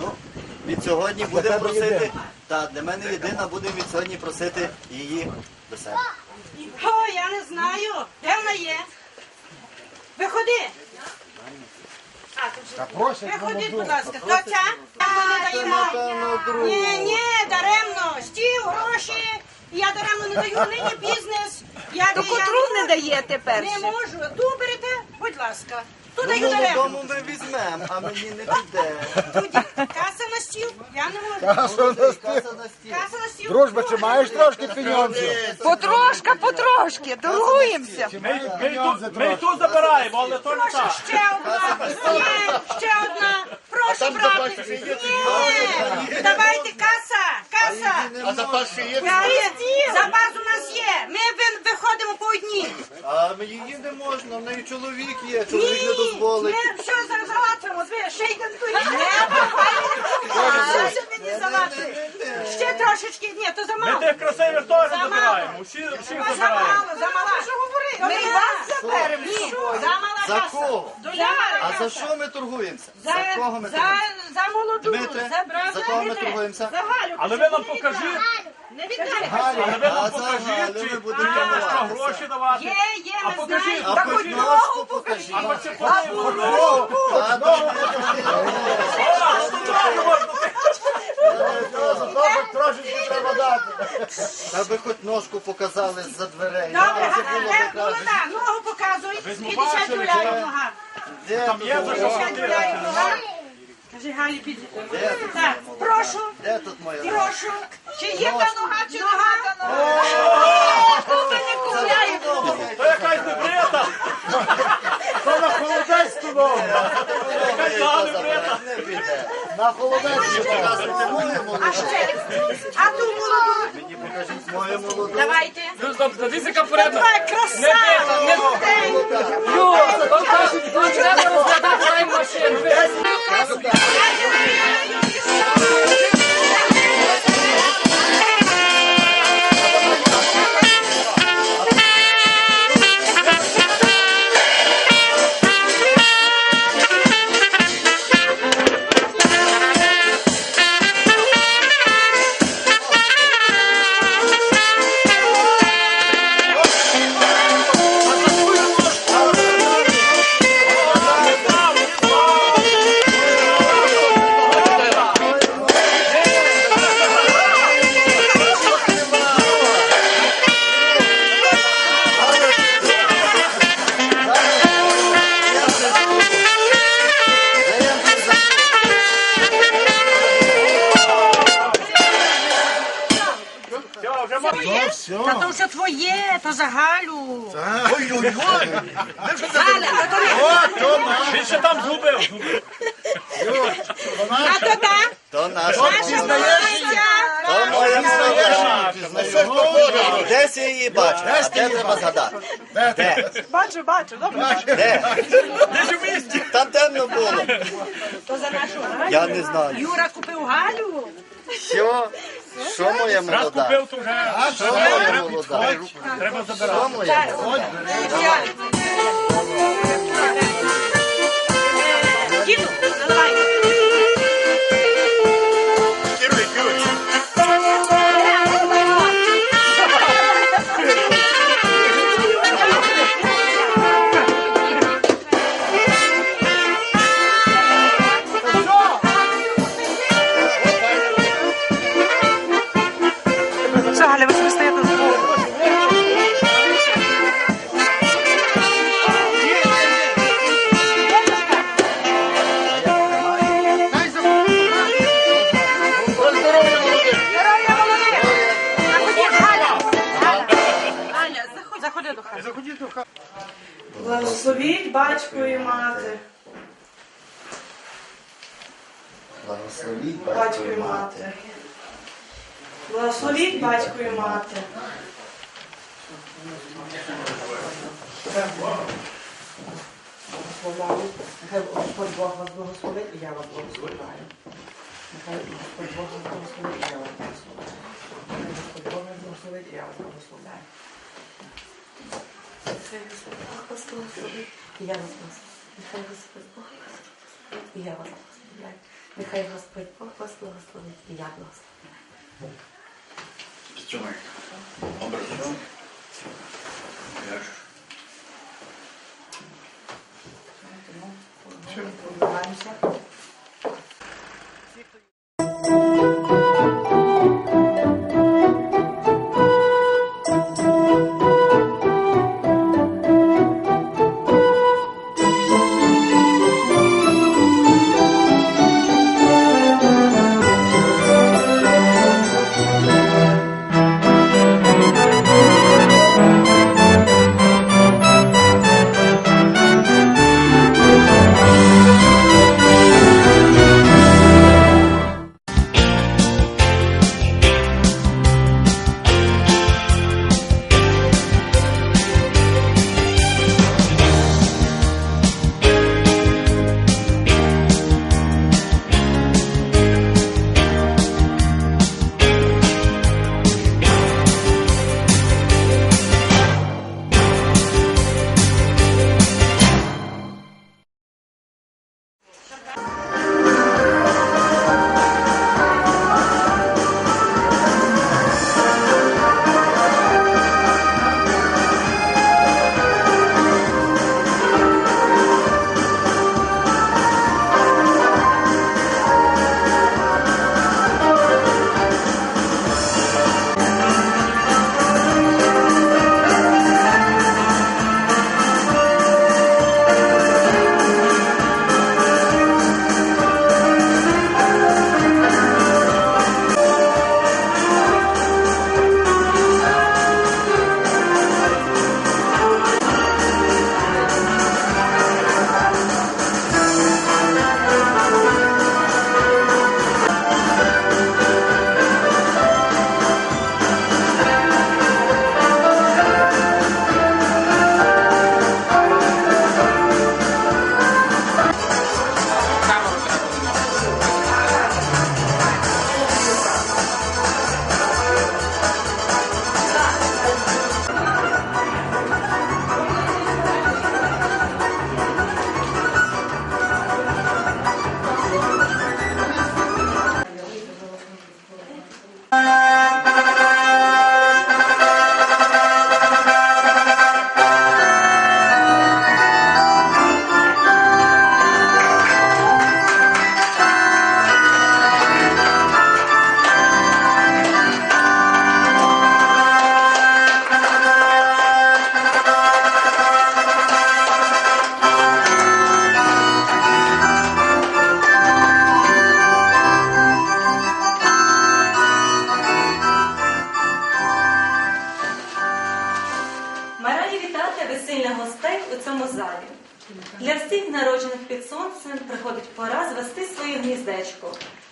Ну, від сьогодні будемо просити, та для мене єдина будемо від сьогодні просити її до себе. О, я не знаю. Де вона є? Виходи. А, ти вже- Виходіть, будь ласка. Хто ця? Ми не даємо. Ні, ні, даремно. Стів, гроші. Я даремно не даю. Нині бізнес. Я, То я котру не даєте не можу. Ту берете, будь ласка. Ту Ну, даю даремно. молодому ми візьмемо, а мені не піде. Тоді каса на стіл. Я не можу. Каса на стіл. Каса на стіл. Дружба, чи маєш трошки пеньонців? Потрошка, потрошки, торгуємося. Ми, ми, й ми й тут забираємо, але то не Прошу, так. ще одна. Є, ще одна. Прошу брати. Ні. Давайте каса, каса. А запас ще є? Є. Запас у нас є. Ми ви- виходимо по одній. А її не можна, в неї чоловік є, чоловік не дозволить. Ми все залатимо. Ви ще й не мені залати. Ще трошечки. Ні, то Ми замало. тих красивих теж забираємо. Всіх забираємо. Замало, замало. Що говорити? Ми і вас заберемо. Ні, замала За каса. кого? Замала А каса. за що ми торгуємося? За, За кого ми за, торгуємося? за молоду, Дмитре, за брата. за кого ми торгуємося? За Галю. Але ви нам покажіть, Не віддай. але ви нам покажіть, чи будемо що гроші давати. Є, є, А ми покажіть, знаємо. А Та хоч хоч ножку покажіть. А то Трошечки треба дати. Та ви хоч ножку показали з-за дверей. Добре, Це було б краще. молода, ногу показуй. Ви 50 бачили, гуляє чи- нога. Де Там тут є за що 50 платити. гуляє нога. Кажи, Галі, під... Де тут Так, прошу, Де тут моя? Прошу. Чи є та нога, чи нога? та нога? Хто не купляє? То якась небрита. То на холодець туди. Якась нога небрита. На холодець. А ще? А ту молоду? Мені покажіть мою молоду. Давайте. Дивіться, яка порядна. Ой, красава! Тут треба розглядати дай машину. Все, можна. Та то все твоє, то за Галю. Ой-ой-ой. Галя, а то не... О, то наш. Він ще там згубив. А то так? То наша Наша молодця. То моя молода. Все походу. Десь я її бачу, а де треба згадати? Де? Бачу, бачу, добре. Де? Де ж в місті? Там темно було. То за нашу Галю. Я не знаю. Юра купив Галю. Що? Що моя Раз молода? купив, то вже Що моя молода? треба забирати. Що моя молода? Діду, наливай. Благословіть батько і мати, Благословіть батько і мати. Благословіть батько і мати. Нехай Господь Бог вас благословить, і я вас благословляю. Нехай Господь Бог вас благословить, і я вас благословляю. Нехай Господь Бог вас благословить, і я вас благословляю. Нехай Господь Бог вас благословить. І я вас благословлю. Нехай Господь Бог вас благословить. І я вас благословляю. Нехай Господь Бог вас благословить. І я благословляю. Підтримай. Образу. Я ж. Помагаємося. Ми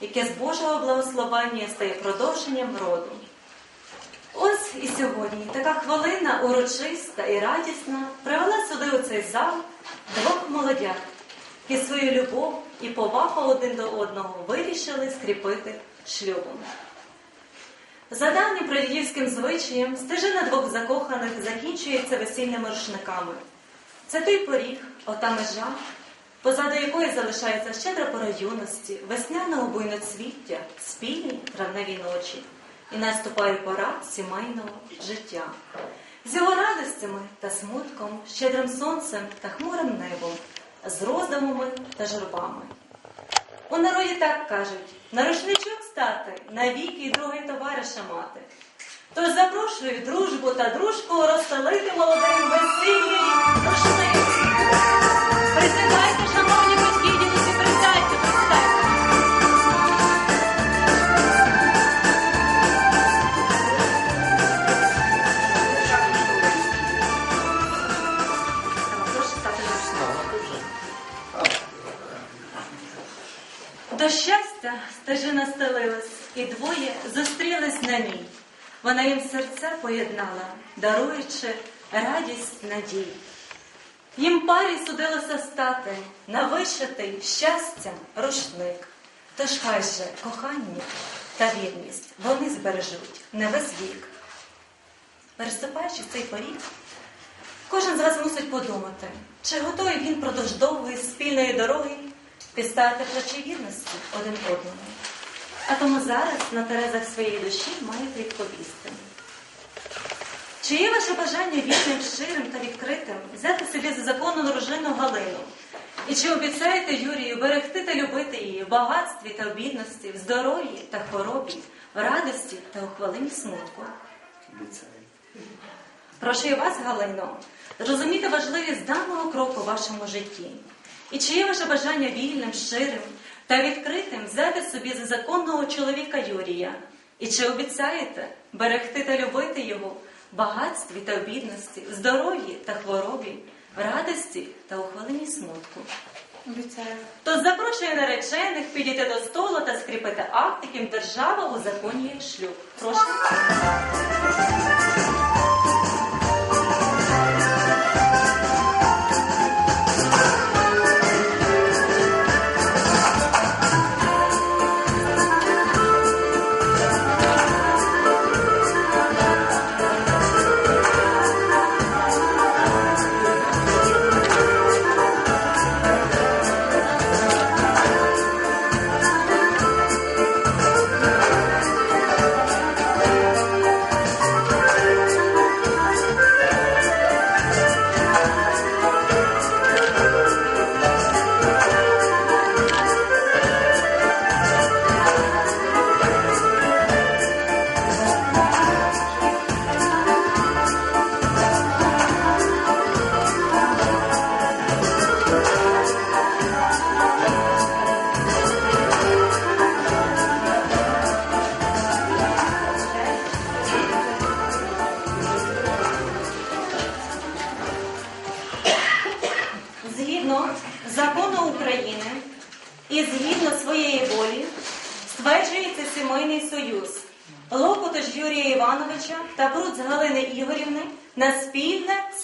яке з Божого благословення стає продовженням роду. Ось і сьогодні така хвилина урочиста і радісна привела сюди у цей зал двох молодят, які свою любов і повагу один до одного вирішили скріпити шлюбом. За давнім прадідівським звичаєм стежина двох закоханих закінчується весільними рушниками. Це той поріг, ота межа, позаду якої залишається щедра пора юності, весняного буйноцвіття, спільні травневі ночі. І наступає пора сімейного життя. З його радостями та смутком, щедрим сонцем та хмурим небом, з роздумами та журбами. У народі так кажуть, на рушничок стати, навіки й другий товариша мати. Тож запрошую дружбу та дружку розстелити молодим весільний рушник. Присідайте, До щастя стежина стелилась, і двоє зустрілись на ній. Вона їм серця поєднала, даруючи радість надій. Їм парі судилося стати на вишитий щастям рушник. Тож хай же кохання та вірність вони збережуть не весь вік. Переступаючи цей поріг, Кожен з вас мусить подумати, чи готовий він продовж довгої спільної дороги підставити плечі вірності один одному. А тому зараз на терезах своєї душі маєте відповісти. Чи є ваше бажання вільним, щирим та відкритим взяти собі за законну дружину Галину? І чи обіцяєте Юрію берегти та любити її в багатстві та в бідності, в здоров'ї та хворобі, в радості та у хвилині смутку? Обіцяю. Прошу і вас, Галино, зрозуміти важливість даного кроку в вашому житті. І чи є ваше бажання вільним, щирим та відкритим взяти собі за законного чоловіка Юрія? І чи обіцяєте берегти та любити його в багатстві та в бідності, в здоров'ї та хворобі, в радості та у хвилині смутку? Обіцяю. То запрошую наречених підійти до столу та скріпити акт, яким держава узаконює шлюб. Прошу.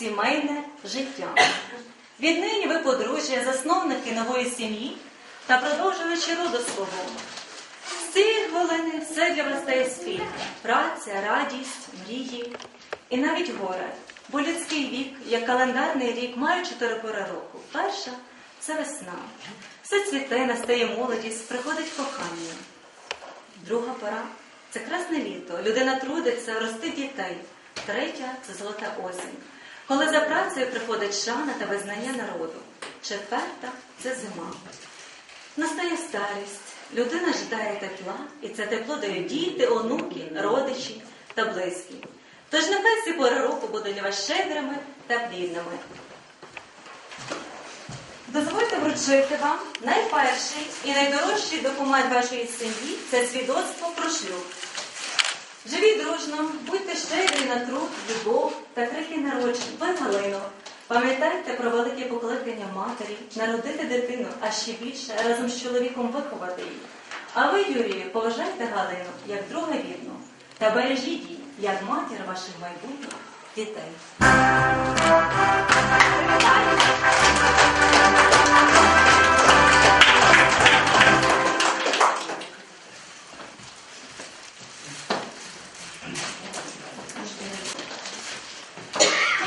Сімейне життя. Віднині ви подружжя, засновники нової сім'ї та продовжувачі роду свого. З цієї хвилини все для вас стає спільне. Праця, радість, мрії і навіть горе. Бо людський вік, як календарний рік, має чотири пори року. Перша це весна. Все цвіте, настає молодість, приходить кохання. Друга пора це красне літо. Людина трудиться, ростить дітей. Третя це золота осінь. Коли за працею приходить шана та визнання народу. Четверта це зима. Настає старість, людина ждає тепла, і це тепло дають діти, онуки, родичі та близькі. Тож нехай ці пори року будуть для вас щедрими та плідними. Дозвольте вручити вам найперший і найдорожчий документ вашої сім'ї це свідоцтво про шлюб. Живіть дружно, будьте щедрі на труд, любов та крихи народжень. Ви Галино. Пам'ятайте про велике покликання матері, народити дитину, а ще більше разом з чоловіком виховати її. А ви, Юрію, поважайте Галину як друга рідну та бережіть її як матір ваших майбутніх дітей.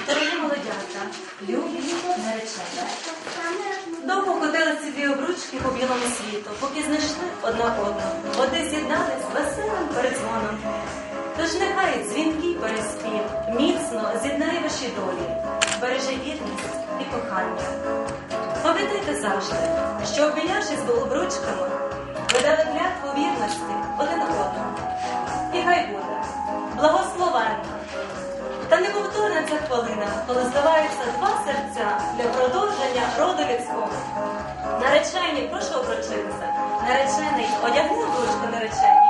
Дорогі молодята, любі наречені. Довго ходили дві обручки по білому світу, поки знайшли одна одну. Води з'єднались веселим передзвоном. Тож нехай дзвінкий переспів міцно з'єднає ваші долі, береже вірність і кохання. Пам'ятайте завжди, що обмінявшись обручками, ви дали клятву вірності один одному. І хай буде благословенна. Та неповторна ця хвилина, коли здаваються два серця для продовження роду людського. Наречені, прошу обручитися. Наречений, одягни обручку наречені.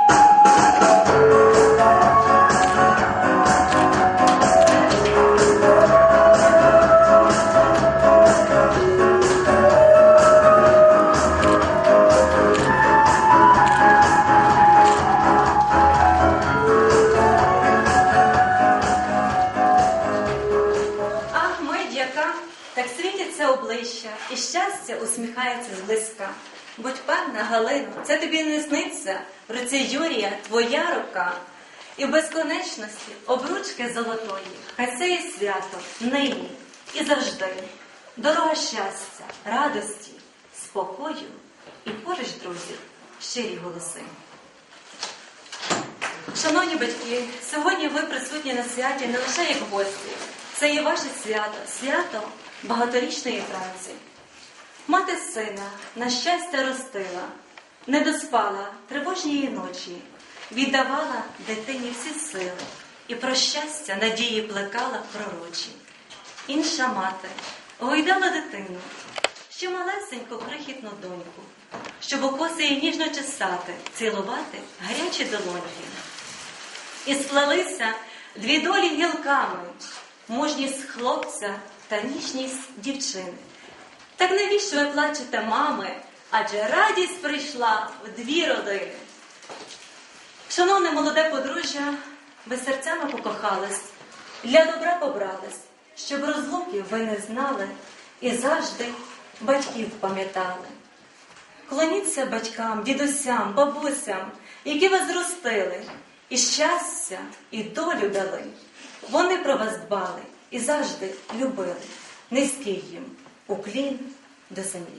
Щастя усміхається зблизька. Будь певна, Галино, це тобі не сниться. В руці Юрія твоя рука. І в безконечності обручки золотої. Хай це є свято нині і завжди. Дорога щастя, радості, спокою і поруч, друзі, щирі голоси. Шановні батьки, сьогодні ви присутні на святі не лише як гості. Це є ваше свято, свято багаторічної праці. Мати сина на щастя ростила, не доспала тривожньої ночі, віддавала дитині всі сили і про щастя надії плекала пророчі. Інша мати гойдала дитину, що малесеньку крихітну доньку, щоб у коси її ніжно чесати, цілувати гарячі долоньки. І сплелися дві долі гілками, мужність хлопця та ніжність дівчини. Так навіщо ви плачете, мами? Адже радість прийшла в дві родини. Шановне молоде подружжя, ви серцями покохались, для добра побрались, щоб розлуки ви не знали і завжди батьків пам'ятали. Клоніться батькам, дідусям, бабусям, які вас зростили, і щастя, і долю дали. Вони про вас дбали і завжди любили. Низький їм Оклин да са мили.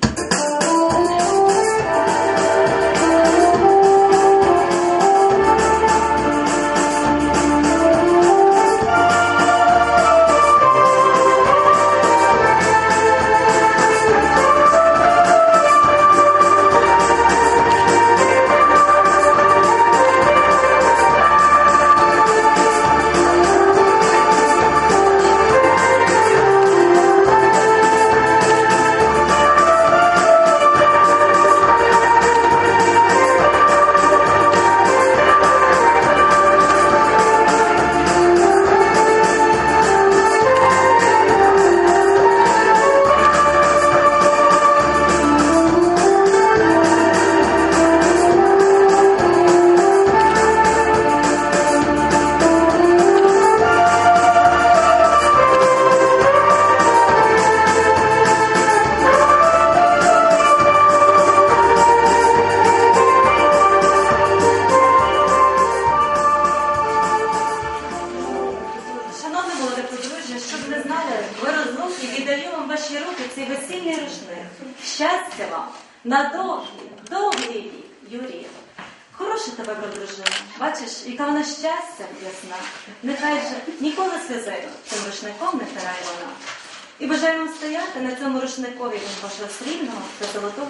Вашого срібного та золотого.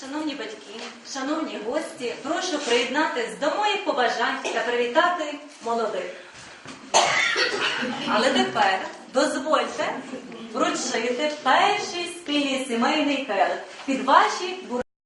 Шановні батьки, шановні гості, прошу приєднатись до моїх побажань та привітати молодих. Але тепер дозвольте вручити перший спільний сімейний келих під ваші бур...